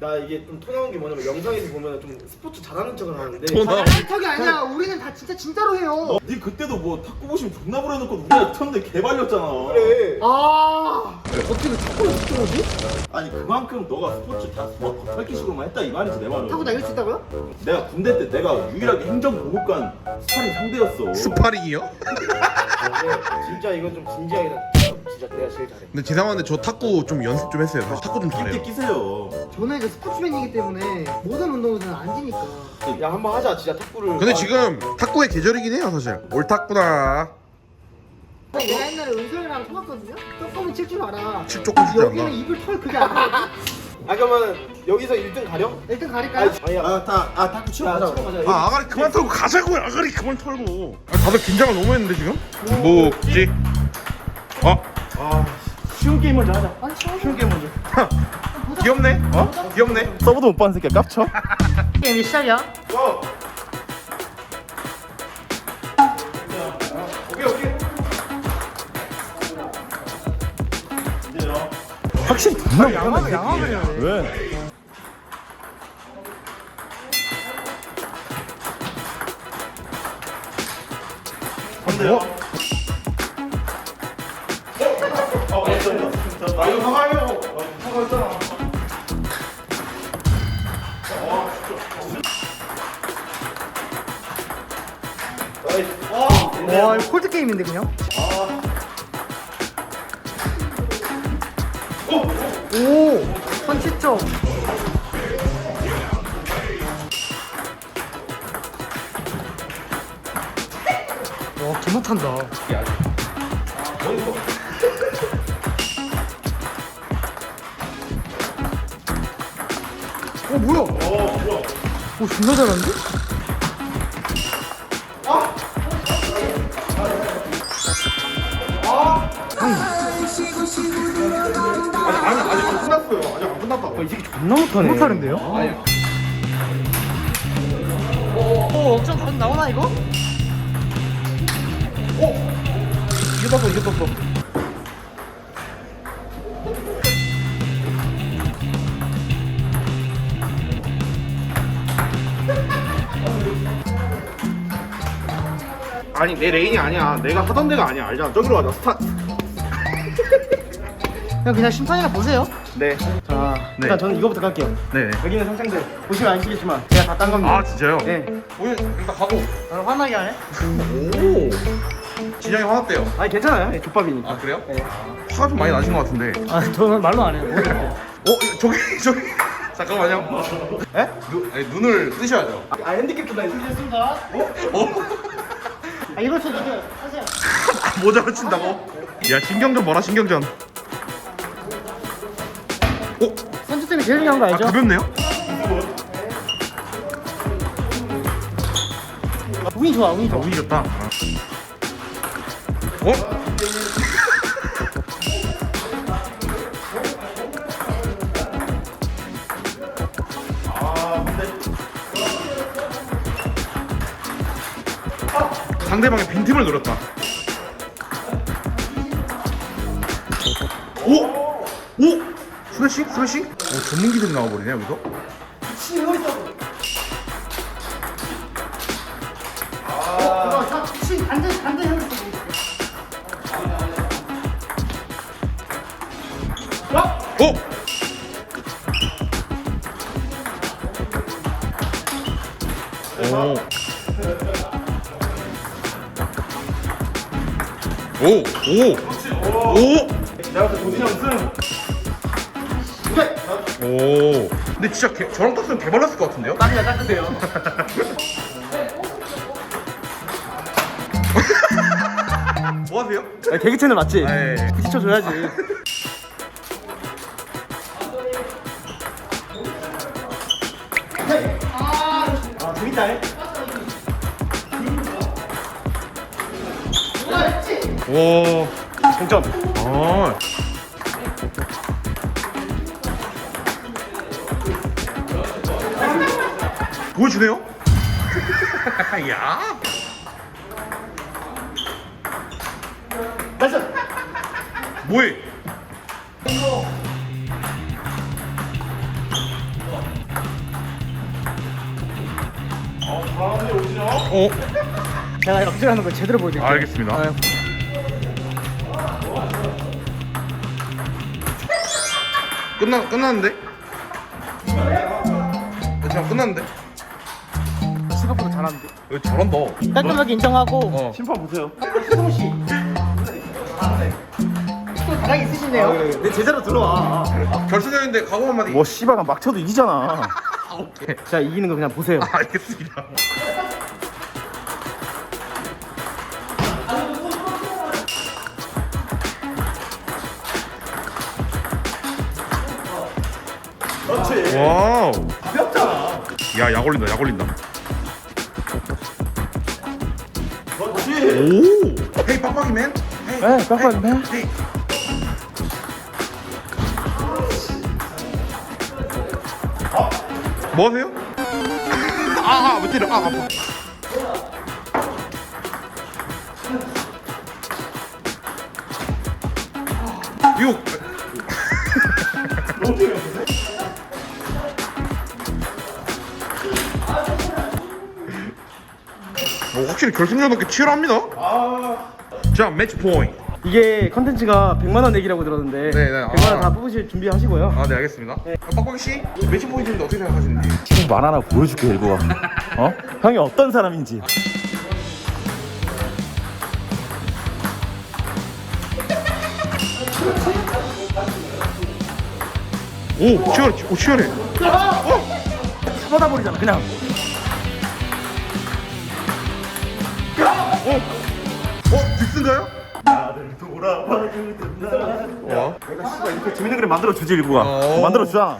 나 이게 좀 토나온 게 뭐냐면 영상에서 보면 좀 스포츠 잘하는 척을 하는데 토나. 턱이 아니야. 우리는 다 진짜 진짜로 해요. 네 그때도 뭐 탁구 보시면 존나 부려놓고 우리가 쳤는데 개발렸잖아. 그래 아. 어떻게 탁구를 어떻게 하지? 아니 그만큼 너가 스포츠 다 스포츠 털기식으로만 했다 이 말이지 내 말은. 타고 다닐 수 있다고요? 내가 군대 때 내가 유일하게 행정보급관 스파링 상대였어. 스파링이요? 근데 진짜 이건 좀 진지하게 나 진짜 내가 제일 잘해 근데 죄송한데 저 탁구 좀 연습 좀 했어요. 저 탁구 좀 잘해요. 끼세요. 저는 이제 스포츠맨이기 때문에 모든 운동에서는 안 지니까. 야 한번 하자 진짜 탁구를 근데 아, 지금 탁구의 계절이긴 해요 사실. 올 탁구다. 내가 옛날에 은성이랑 쳐봤거든요. 조금은 칠 줄 알아. 칠 조금 치지 여기는 않나? 입을 털 그게 아니거든. 아 그러면 여기서 1등 가려? 일단 가릴까요? 아다아 탁구 치러 가자. 아 아가리 그만 털고 가자고요. 아가리 그만 털고. 아, 다들 긴장을 너무 했는데 지금? 뭐지? 어? 아 쉬운 게임 먼저 하자 아니 처음 쉬운 게임 먼저 귀엽네? 어? 귀엽네? 서브도 못 받는 새끼야 깝쳐. 게임이 시작이야. 어 오케이 오케이 확실히 존나 양아네 양아네. 왜? 어, 나 이거 사과해요. 사과했잖아. 와 이거 콜드 게임인데 그냥. 오 선취점. 와 개못한다. 어 뭐야? 오 존나 잘하는데? 아니 아직 안 끝났어요 아직 안 끝났다 이 새끼 존나 못하네 못하는데요? 오 억장 각 나오나 이거? 이겼어 이겼어 아니 내 레인이 아니야 내가 하던 데가 아니야 알잖아 저기로 가자 스타트 그냥 그냥 심판이나 보세요. 네자 네. 일단 저는 이거부터 갈게요 네. 여기 있는 상장들 보시면 아시겠지만 제가 다 딴 겁니다 아 진짜요? 네 오늘 일단 가고. 나를 화나게 하네. 오. 진영이 화났대요. 아니 괜찮아요 예, 족밥이니까 아 그래요? 네. 화가 좀 많이 나신 것 같은데. 아 저는 말로 안 해요. 어 저기 저기 잠깐만요. 에? 눈 아니, 눈을 뜨셔야죠. 아 핸디캡도 나 있으셨습니다 어? 아 이걸 쳐주세요. 하세요. 모자로 친다고? 야 신경전 뭐라 신경전. 어? 선수팀이 제일 중요한 거 아 알죠? 가볍네요? 운이 좋아, 운이 아 좋아. 운이 좋다. 아. 어? 상대방의 빈틈을 노렸다. 오! 오! 스매싱? 스매싱? 오, 전문 기술이 나와버리네, 여기서. 오! 오. 오, 오, 오, 내가 그 도진이 형 승 오. 근데 진짜 개, 저랑 떴으면 개발랐을 것 같은데요? 땀이야 따뜻해요 뭐 하세요? 개그 채널 맞지? 네. 붙여줘야지 아 재밌다 해 오, 3점. 어. 보여주네요? 야. 나이스! 뭐해? 어? 어? 제가 이렇게 하는 걸 제대로 보여드릴게요. 알겠습니다. 아유. 끝나 끝났는데? 지금 끝났는데? 생각보다 잘하는데. 왜 잘한다. 깔끔하게 인정하고. 어. 심판 보세요. 희동 씨. 또 자랑이 있으시네요. 내 제자로 들어와. 결승전인데 각오 한마디. 뭐 씨발 막 쳐도 이기잖아. 아, 오케이. 자 이기는 거 그냥 보세요. 아, 알겠습니다. 그렇지. 와우. 가볍잖아. 야, 약 올린다. 약 올린다. 그렇지. 오. 헤이 빡빡이맨. 헤이. 네, 빡빡이맨. 헤이. 뭐 하세요? 아, 아, 왜 때려? 아, 아파. 이거 너무 재 어, 확실히 결승전밖에 치열합니다. 아. 자, 매치 포인트. 이게 컨텐츠가 100만 원 내기라고 들었는데 네, 네. 100만 원 아. 다 뽑으실 준비하시고요. 아, 네, 알겠습니다. 아, 빡빡이 씨, 매치 포인트인데 어떻게 생각하시는지? 지금 말 하나 보여줄게 일부가. 어? 형이 어떤 사람인지. 오, 치열해, 오, 치열해. 뻗어버리잖아 그냥. 어, 빅스인가요? 나를 돌아봐주던 나. 와. 내가 씨발 이렇게 재밌는 그림 만들어 주지 일부가. 어. 만들어 주잖아.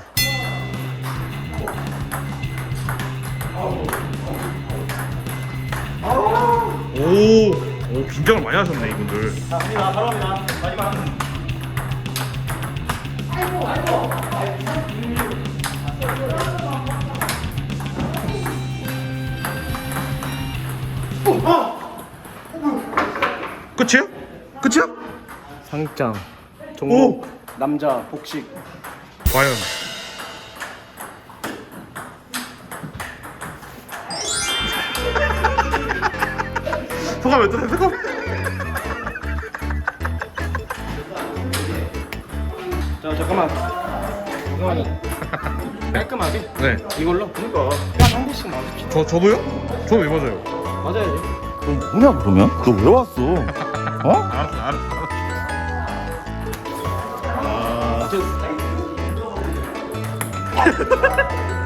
오, 오, 긴장을 많이 하셨네, 이분들. 자, 갑니다. 바로 갑니다. 마지막. 끝이야? 끝이야? 상장, 오! 종목, 남자, 복식. 과연. 소감이 어떠세요, 소감? 자 잠깐만. 이거니 깔끔하게 네. 이걸로 그러니까. 뺨한 대씩 맞읍시다. 저, 저도요? 왜 맞아요? 맞아야지. 너 뭐냐 그러면? 너 왜 왔어? 어? 알았어, 알았어, 알았어. 저